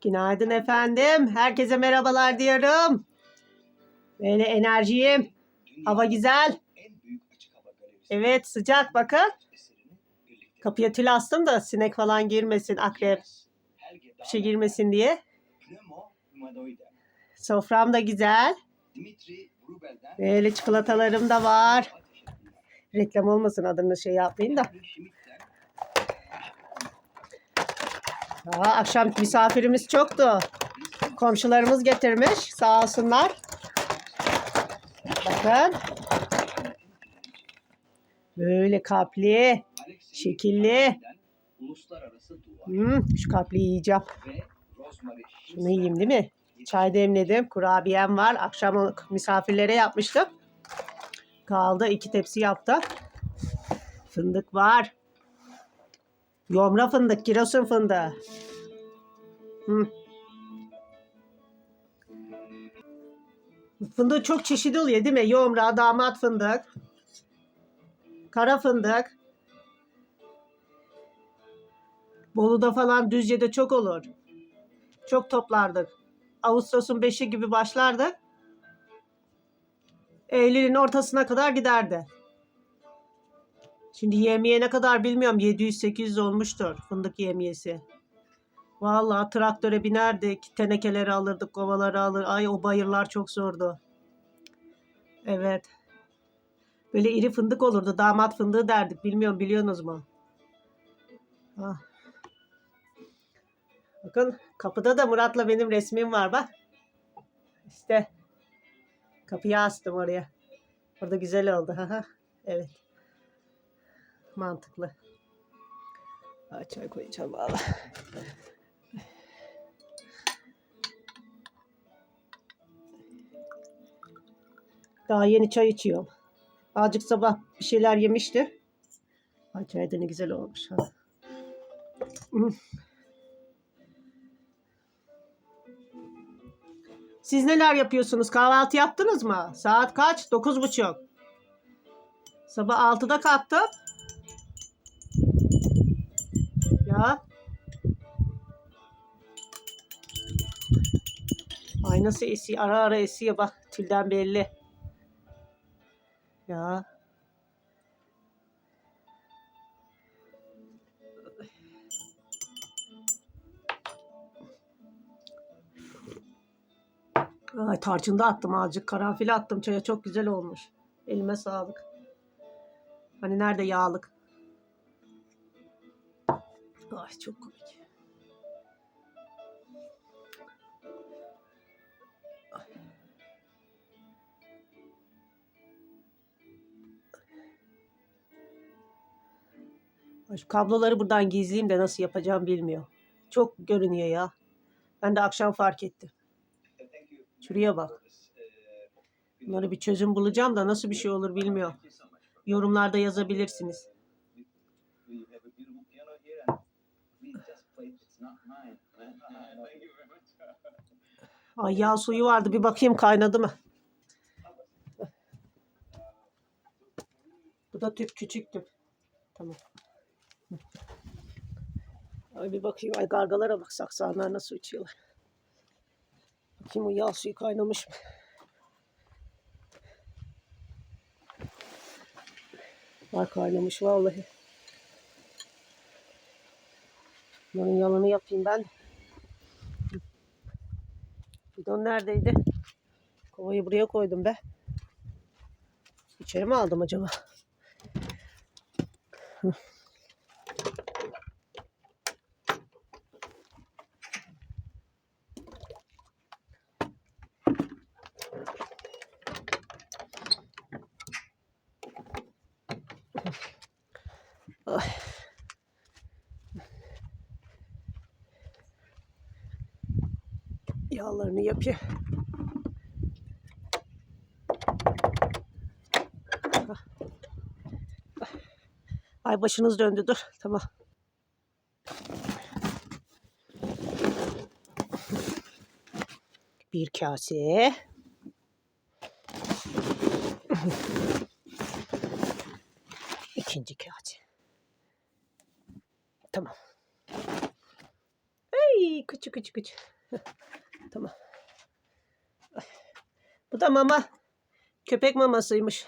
Günaydın efendim. Herkese merhabalar diyorum. Böyle enerjiyim. Hava güzel. Evet sıcak bakın. Kapıya tül astım da sinek falan girmesin, akrep bir şey girmesin diye. Sofram da güzel. Böyle çikolatalarım da var. Reklam olmasın adını şey yapmayın da. Aa, akşam misafirimiz çoktu. Komşularımız getirmiş. Sağ olsunlar. Bakın. Böyle kapli, şekilli. Hmm, şu kapliyi yiyeceğim. Şunu yiyeyim değil mi? Çay demledim. Kurabiyem var. Akşam misafirlere yapmıştım. Kaldı. iki tepsi yaptı. Fındık var. Yomra fındık. Giresun fındığı. Hmm. Fındık çok çeşitli oluyor değil mi? Yomra, damat fındık. Kara fındık. Bolu'da falan Düzce'de çok olur. Çok toplardık. Ağustos'un 5'i gibi başlardı. Eylül'ün ortasına kadar giderdi. Şimdi yemeye ne kadar bilmiyorum. 700-800 olmuştur fındık yemiyesi. Vallahi traktöre binerdik. Tenekeleri alırdık, kovaları alır. Ay o bayırlar çok zordu. Evet. Böyle iri fındık olurdu. Damat fındığı derdik. Bilmiyorum biliyorsunuz mu? Ah. Bakın kapıda da Murat'la benim resmim var bak. İşte kapıyı astım oraya. Orada güzel oldu. Evet. Mantıklı. Aa, çay koyacağım valla. Daha yeni çay içiyorum. Azıcık sabah bir şeyler yemişti. Ay çay da ne güzel olmuş. Ha. Siz neler yapıyorsunuz? Kahvaltı yaptınız mı? Saat kaç? Dokuz buçuk. Sabah altıda kalktım. Ay nasıl esiyor? Ara ara esiyor bak. Tülden belli. Ya. Ay tarçın da attım azıcık. Karanfil attım çaya. Çok güzel olmuş. Elime sağlık. Hani nerede yağlık? Ay çok komik. Kabloları buradan gizleyeyim de nasıl yapacağım bilmiyor. Çok görünüyor ya. Ben de akşam fark ettim. Şuraya bak. Bunları bir çözüm bulacağım da nasıl bir şey olur bilmiyorum. Yorumlarda yazabilirsiniz. Ay yağ suyu vardı bir bakayım kaynadı mı? Bu da tüp küçük tüp. Tamam. Ay bir bakayım ay gargalara bak saksanlar nasıl uçuyorlar. Bakayım o yağ suyu kaynamış mı? Var kaynamış vallahi. Bunun yanını yapayım ben. Bidon neredeydi? Kovayı buraya koydum be. İçeri mi aldım acaba? Yağlarını yapayım. Ay başınız döndü dur. Tamam. Bir kase. İkinci kase. Tamam. Ay küçük Küçük küçük tamam. Bu da mama. Köpek mamasıymış.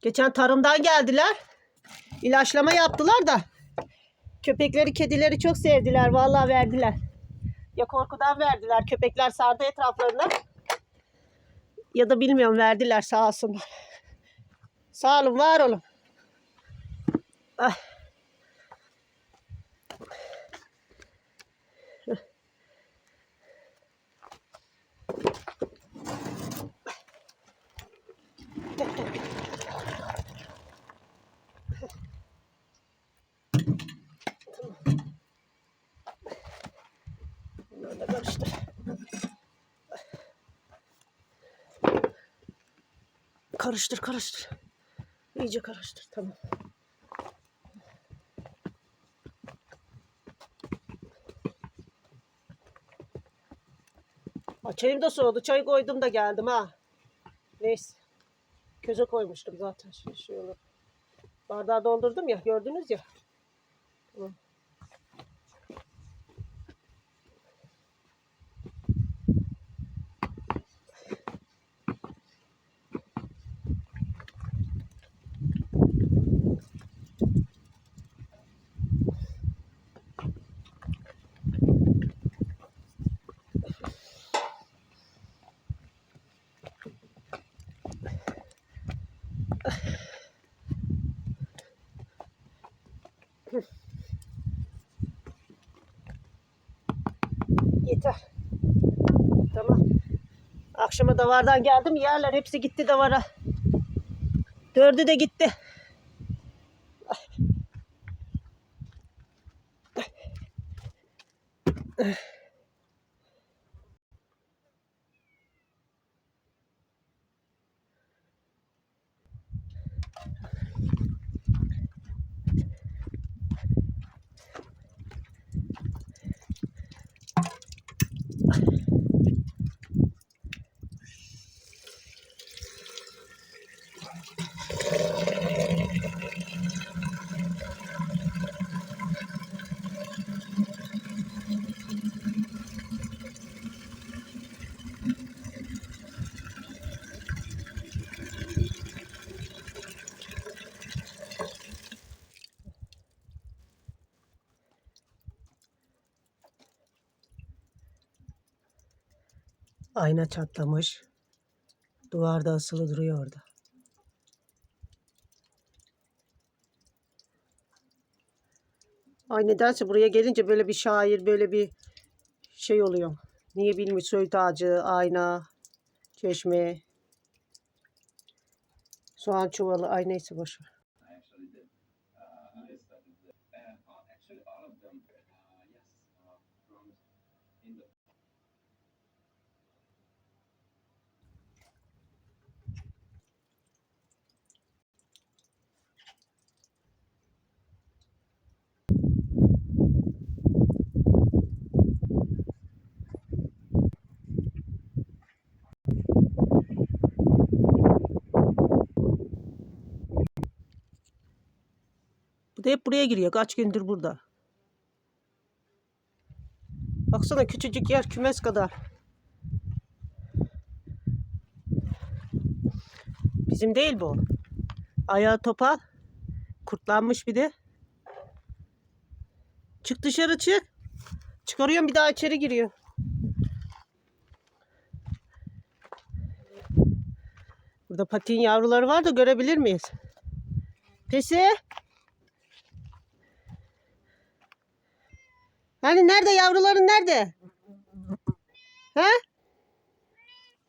Geçen tarımdan geldiler. İlaçlama yaptılar da. Köpekleri, kedileri çok sevdiler. Vallahi verdiler. Ya korkudan verdiler. Köpekler sardı etraflarına. Ya da bilmiyorum verdiler sağ olsunlar. Sağ olun, var olun. Ay. Karıştır, karıştır. İyice karıştır, tamam. Ha, çayım da soğudu. Çay koydum da geldim ha. Neyse. Köze koymuştum zaten. Şey, şey. Bardağı doldurdum ya. Gördünüz ya. Tamam. Yeter. Tamam. Akşama davardan geldim. Yerler hepsi gitti davara. Dördü de gitti. Ayna çatlamış. Duvarda asılı duruyor orada. Ay nedense buraya gelince böyle bir şair, böyle bir şey oluyor. Niye bilmiyorum. Söğüt ağacı, ayna, çeşme, soğan çuvalı. Ay neyse boş ver. I Bu da hep buraya giriyor. Kaç gündür burada. Baksana küçücük yer kümes kadar. Bizim değil bu. Ayağı topal. Kurtlanmış bir de. Çık dışarı çık. Çıkarıyorum bir daha içeri giriyor. Burada patin yavruları var da görebilir miyiz? Pesi. Hani nerede yavruların nerede? He?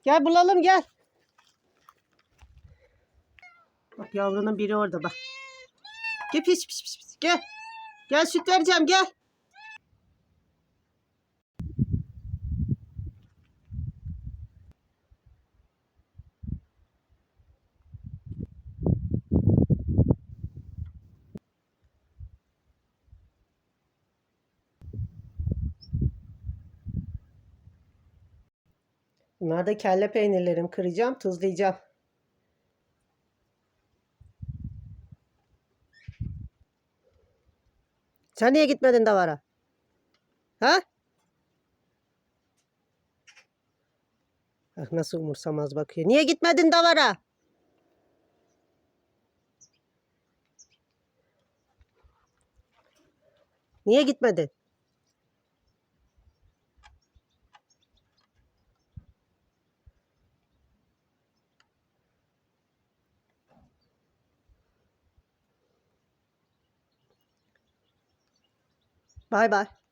Gel bulalım gel. Bak yavrunun biri orada bak. Gel pis pis pis pis. Gel. Gel süt vereceğim gel. Bunlar da kelle peynirlerim. Kıracağım, tuzlayacağım. Sen niye gitmedin davara? Ha? Bak nasıl umursamaz bakıyor. Niye gitmedin davara? Niye gitmedin? Bye bye.